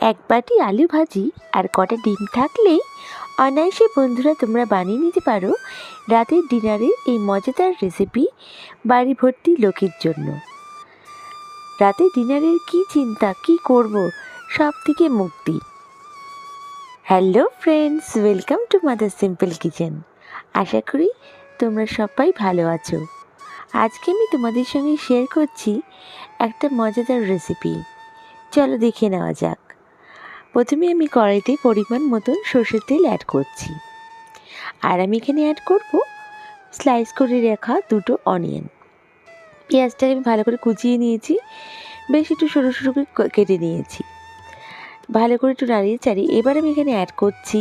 এক বাটি আলু ভাজি আর কটা ডিম থাকলেই অনায়াসে বন্ধুরা তোমরা বানিয়ে নিতে পারো রাতের ডিনারে এই মজাদার রেসিপি বাড়ি ভর্তি লোকের জন্য। রাতে ডিনারের কি চিন্তা, কি করব সব থেকে মুক্তি। Hello friends welcome to Mother Simple Kitchen আশা করি তোমরা সবাই ভালো আছো। আজকে আমি তোমাদের সঙ্গে শেয়ার করছি একটা মজাদার রেসিপি চলো দেখে নেওয়া যাক। প্রথমে আমি কড়াইতে পরিমাণ মতন সর্ষের তেল অ্যাড করছি। আর আমি এখানে অ্যাড করব স্লাইস করে রাখা দুটো অনিয়ন পেঁয়াজটাকে আমি ভালো করে কুচিয়ে নিয়েছি। বেশ একটু সরু সরু করে কেটে নিয়েছি। ভালো করে একটু নাড়িয়ে চাড়িয়ে এবার আমি এখানে অ্যাড করছি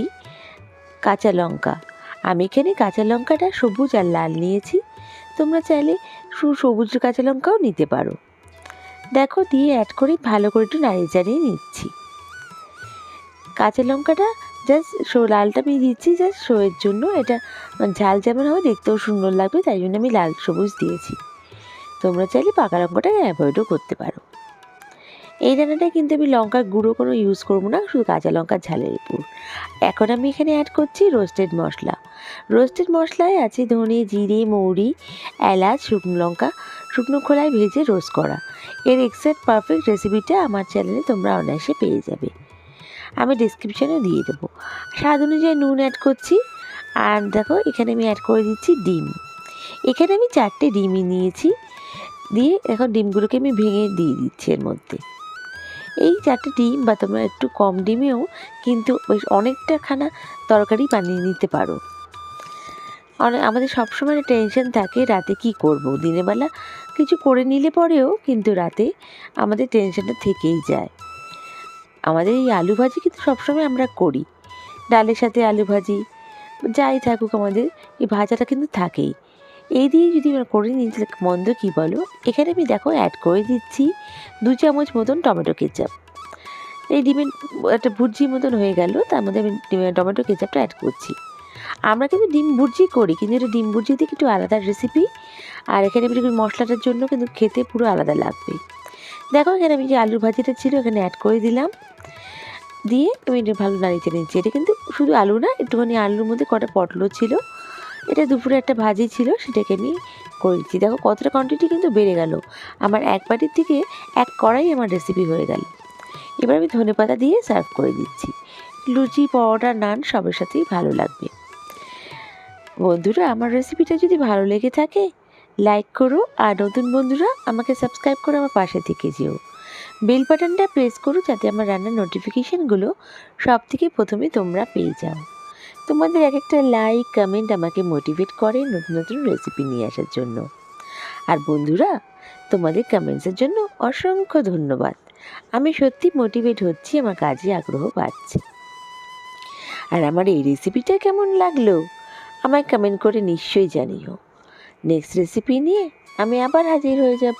কাঁচা লঙ্কা। আমি এখানে কাঁচা লঙ্কাটা সবুজ আর লাল নিয়েছি। তোমরা চাইলে সবুজ কাঁচা লঙ্কাও নিতে পারো। দেখো দিয়ে অ্যাড করে ভালো করে একটু নাড়িয়ে চাড়িয়ে নিচ্ছি। কাঁচা লঙ্কাটা জাস্ট শো, লালটা আমি দিচ্ছি জাস্ট শোয়ের জন্য। এটা ঝাল যেমন হবে দেখতেও সুন্দর লাগবে, তাই জন্য আমি লাল সবুজ দিয়েছি। তোমরা চাইলে পাকা লঙ্কাটা অ্যাভয়েডও করতে পারো। এই রান্নাটায় কিন্তু আমি লঙ্কার গুঁড়ো কোনো ইউজ করব না, শুধু কাঁচা লঙ্কার ঝালের উপর। এখন আমি এখানে অ্যাড করছি রোস্টেড মশলা। রোস্টেড মশলায় আছে ধনে, জিরে, মৌরি, এলাচ, শুকনো লঙ্কা। শুকনো খোলায় ভেজে রোস্ট করা। এর এক্সাক্ট পারফেক্ট রেসিপিটা আমার চ্যানেলে তোমরা অনায়াসে পেয়ে যাবে। আমি ডিসক্রিপশানে দিয়ে দেবো। স্বাদ অনুযায়ী নুন অ্যাড করছি। আর দেখো, এখানে আমি অ্যাড করে দিচ্ছি ডিম। এখানে আমি চারটে ডিমই নিয়েছি। দিয়ে এখন ডিমগুলোকে আমি ভেঙে দিয়ে দিচ্ছি এর মধ্যে। এই চারটে ডিম, বা তোমরা একটু কম ডিমেও কিন্তু বেশ অনেকটা খানা তরকারি বানিয়ে নিতে পারো। অনেক আমাদের সবসময় টেনশন থাকে, রাতে কি করব? দিনের বেলা কিছু করে নিলে পরেও কিন্তু রাতে আমাদের টেনশনটা থেকেই যায়। আমাদের এই আলু ভাজি কিন্তু সবসময় আমরা করি। ডালের সাথে আলু ভাজি, যাই থাকুক আমাদের, এই ভাজাটা কিন্তু থাকেই। এই দিয়ে যদি আমরা করে নিই, তাহলে মন্দ কী বলো? এখানে আমি দেখো অ্যাড করে দিচ্ছি দু চামচ মতন টমেটো কেচাপ। এই ডিমের একটা ভুর্জি মতন হয়ে গেল, তার মধ্যে আমি টমেটো কেচাপটা অ্যাড করছি। আমরা কিন্তু ডিম ভুর্জি করি, কিন্তু এটা ডিম ভুর্জি থেকে একটু আলাদা রেসিপি আর এখানে আমি মশলাটার জন্য কিন্তু খেতে পুরো আলাদা লাগবে। দেখো এখানে আমি যে আলুর ভাজিটা ছিল, এখানে অ্যাড করে দিলাম। দিয়ে আমি এটা ভালো নাড়িয়ে চেড়ে নিচ্ছি। এটা কিন্তু শুধু আলু না, একটুখানি আলুর মধ্যে কটা পটলও ছিল। এটা দুপুরে একটা ভাজি ছিল, সেটাকে আমি করে দিচ্ছি দেখো কতটা কোয়ান্টিটি কিন্তু বেড়ে গেল। আমার এক বাটির থেকে এক কড়াই আমার রেসিপি হয়ে গেল। এবার আমি ধনে পাতা দিয়ে সার্ভ করে দিচ্ছি। লুচি, পরোটা, নান সবের সাথেই ভালো লাগবে। বন্ধুরা, আমার রেসিপিটা যদি ভালো লেগে থাকে লাইক করো। আর নতুন বন্ধুরা, আমাকে সাবস্ক্রাইব করে আমার পাশে থেকে যেও। বেল বাটনটা প্রেস করো যাতে আমার রান্নার নোটিফিকেশানগুলো সব থেকে প্রথমে তোমরা পেয়ে যাও। তোমাদের এক একটা লাইক কমেন্ট আমাকে মোটিভেট করে নতুন নতুন রেসিপি নিয়ে আসার জন্য। আর বন্ধুরা, তোমাদের কমেন্টসের জন্য অসংখ্য ধন্যবাদ। আমি সত্যি মোটিভেট হচ্ছি, আমার কাজে আগ্রহ পাচ্ছি আর আমার এই রেসিপিটা কেমন লাগল? আমায় কমেন্ট করে নিশ্চয়ই জানিও। নেক্সট রেসিপি নিয়ে আমি আবার হাজির হয়ে যাব।